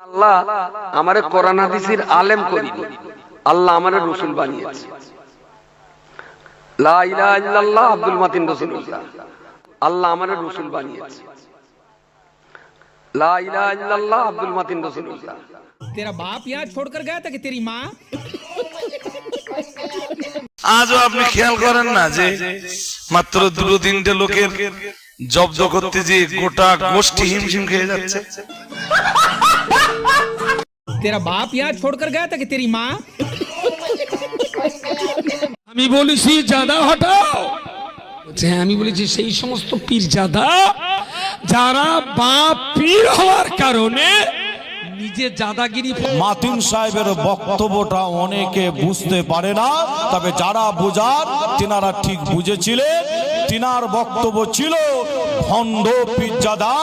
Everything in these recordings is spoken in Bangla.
আল্লাহ আমারে কোরআন হাদিসের আলেম করি আল্লাহ আমারে রসুল বানিয়েছে লা ইলাহা ইল্লাল্লাহ আব্দুল মাতিন রাসূলুল্লাহ আল্লাহ আমারে রসুল বানিয়েছে লা ইলাহা ইল্লাল্লাহ আব্দুল মাতিন রাসূলুল্লাহ तेरा बाप यहाँ छोड़कर गया था कि तेरी माँ আজও আপনি খেয়াল করেন না যে মাত্র দুটো তিনটে লোকের জব্দ করতে যে গোটা গোষ্ঠী হিমশিম খেয়ে যাচ্ছে तेरा बाप यहाँ छोड़कर गया था कि तेरी माँ আমি বলেছি জাদা হটাও বলছে, হ্যাঁ আমি বলেছি সেই সমস্ত পীর জাদা যারা বাপ পীর হওয়ার কারণে নিজে জাদাগিরি মাতিন সাহেবের বক্তব্যটা অনেকে বুঝতে পারে না তবে যারা বোঝার তিনারা ঠিক বুঝেছিলেন তিনার বক্তব্য ছিল ভণ্ড পিজ্জাদা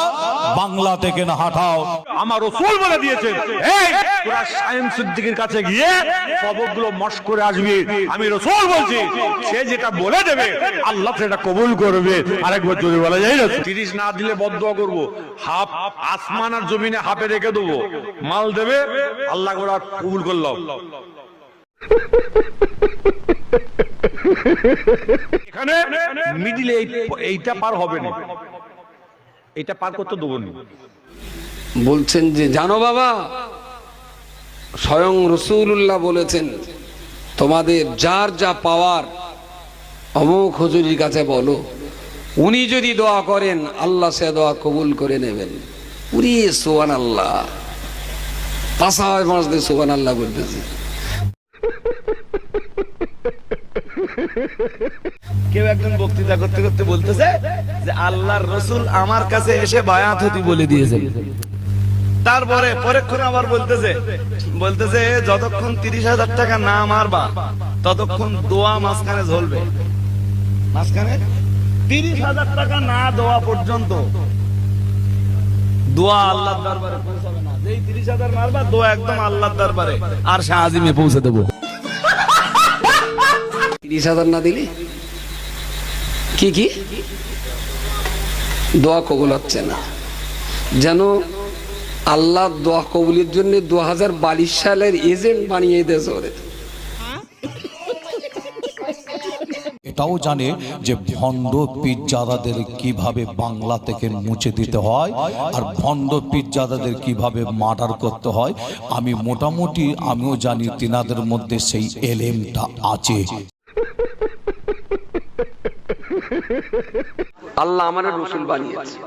বাংলা থেকে না হাঁটাও। আমার রসুল বলে দিয়েছেন এই, তোরা কাছে গিয়ে সবকগুলো মশ করে আসবি। আমি রসুল বলছি, সে যেটা বলে দেবে, আল্লাহ সেটা কবুল করবে। আরেকবার যদি বলা যায় না তিরিশ না দিলে বদ্ধ করব। হাফ আসমান আর জমিনে হাফে রেখে দেবো। মাল দেবে, আল্লাহ কবুল করলাম এখানে এইটা পার হবে না। এটা পার করতে দেবো বলছেন যে, জানো বাবা, স্বয়ং রসুল্লাহ বলেছেন, তোমাদের যার যা পাওয়ার, অমুক হুজুরির কাছে বলো। উনি যদি দোয়া করেন, আল্লাহ সে দোয়া কবুল করে নেবেন। উনি সোহান আল্লাহ পাশা হয় মানুষদের সোহান আল্লাহ বলতেছে। কেউ একজন বক্তৃতা করতে করতে বলতেছে যে আল্লাহর রসুল আমার কাছে এসে বায়াত হতি বলে দিয়েছেন। তারপরে পরেক্ষণ আবার বলতেছে বলতেছে, যতক্ষণ তিরিশ হাজার টাকা না মারবা, ততক্ষণ দোয়া মাঝখানে ঝলবে। মাঝখানে তিরিশ হাজার টাকা না দেওয়া পর্যন্ত দোয়া দরবারে পৌঁছাবে না। যেই তিরিশ হাজার মারবা, দোয়া একদম দরবারে। আর শাহজিমে পৌঁছে দেবো। তিরিশ হাজার না দিলি? কি কি? দোয়া কবুল হচ্ছে না। যেন আল্লাহ দোয়া কবুলের জন্য দু হাজার বাইশ সালের এজেন্ট বানিয়ে দিয়েছে ওরে এটাও জানে যে ভণ্ড পিজ্জাদাদের কীভাবে বাংলা থেকে মুছে দিতে হয় আর ভণ্ড পিজ্জাদাদের কীভাবে মার্ডার করতে হয়। আমি মোটামুটি, আমিও জানি তিনাদের মধ্যে সেই এলেমটা আছে। আল্লাহ আমার রসুল বানিয়েছে।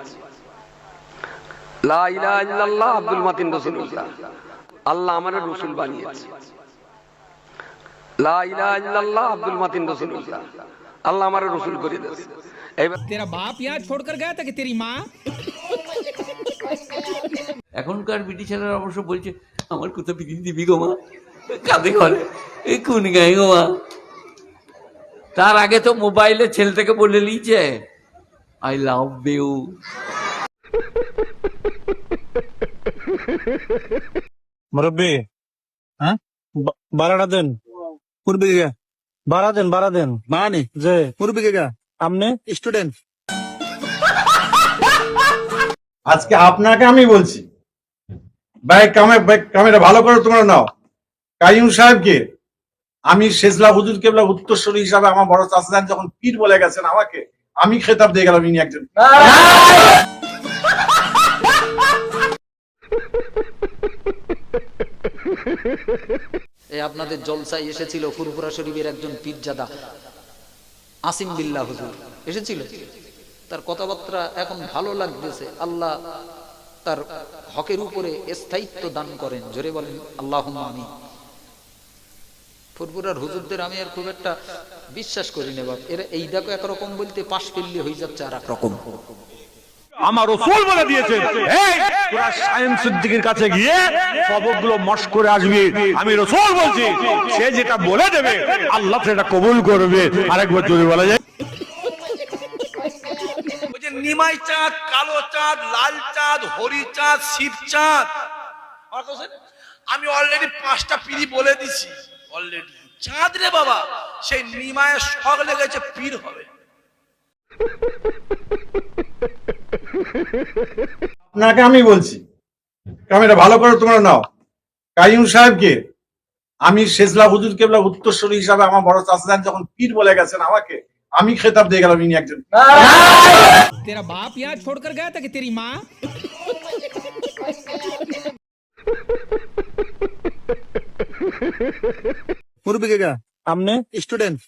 তেরি মা এখনকার ব্রিটিশাররা অবশ্য বলছে আমার কোথাও বিদি দিবি গো মা। কাঁদে ঘরে। এই কোন গায়ে গো মা? তার আগে তো মোবাইলে ছেলেটাকে বলে লিছে আই লাভ ইউ মুরব্বী। হ্যাঁ? বারাটা দেন। পূর্বে গিয়া বাড়া দেন বাড়া দেন। মানে যে পূর্বে গিয়া আপনি স্টুডেন্ট। আজকে আপনাকে আমি বলছি। ভাই কামে ভাই কামেরা ভালো করে তোমরা নাও। কাইম সাহেবকে আমি শেজলা হুজুর কেবলা উত্তরসূরি হিসাবে আমার বড় চাষদান যখন পীর বলে গেছেন আমাকে, আমি খেতাব দিয়ে গেলাম ইনি একজন আপনাদের জলসায় এসেছিল ফুরফুরা শরীফের একজন পীরজাদা, আসিম বিল্লাহ হুজুর। এসেছিল? তার কথাবার্তা এখন ভালো লাগতেছে। আল্লাহ তার হকের উপরে স্থায়িত্ব দান করেন। জোরে বলেন আল্লাহ আমি ফুরফুরার হুজুরদের আমি আর খুব একটা বিশ্বাস করি না বাপ। এরা এই দেখো একরকম বলতে পাশ ফেললে হয়ে যাচ্ছে আর রকম আমার রসুল বলে দিয়েছেন এই তোরা সায়েন্স সিদ্দিকের কাছে গিয়ে সবকগুলো মশ করে আসবি। আমি রসুল বলছি সে যেটা বলে দেবে আল্লাহ সেটা কবুল করবে। আরেকবার যদি বলা যায়। নিমাই চাঁদ কালো চাঁদ লাল চাঁদ হরি চাঁদ শিব চাঁদ। আমি অলরেডি পাঁচটা পিড়ি বলে দিছি। অলরেডি চাঁদ রে বাবা সেই শখ লেগেছে পীর হবে। আপনাকে আমি বলছি কারণ এটা ভালো করে তোমরা নাও। কাইম সাহেবকে আমি শেজলা হুজুর কেবলা উত্তরসূরি হিসাবে আমার বড় চাষদান যখন পীর বলে গেছেন আমাকে আমি খেতাব দিয়ে গেলাম ইনি একজন। তেরা বাপ ইয়া ছোড় কর গয়া তেরি মা মুরব্বী কে গা আমনে? স্টুডেন্ট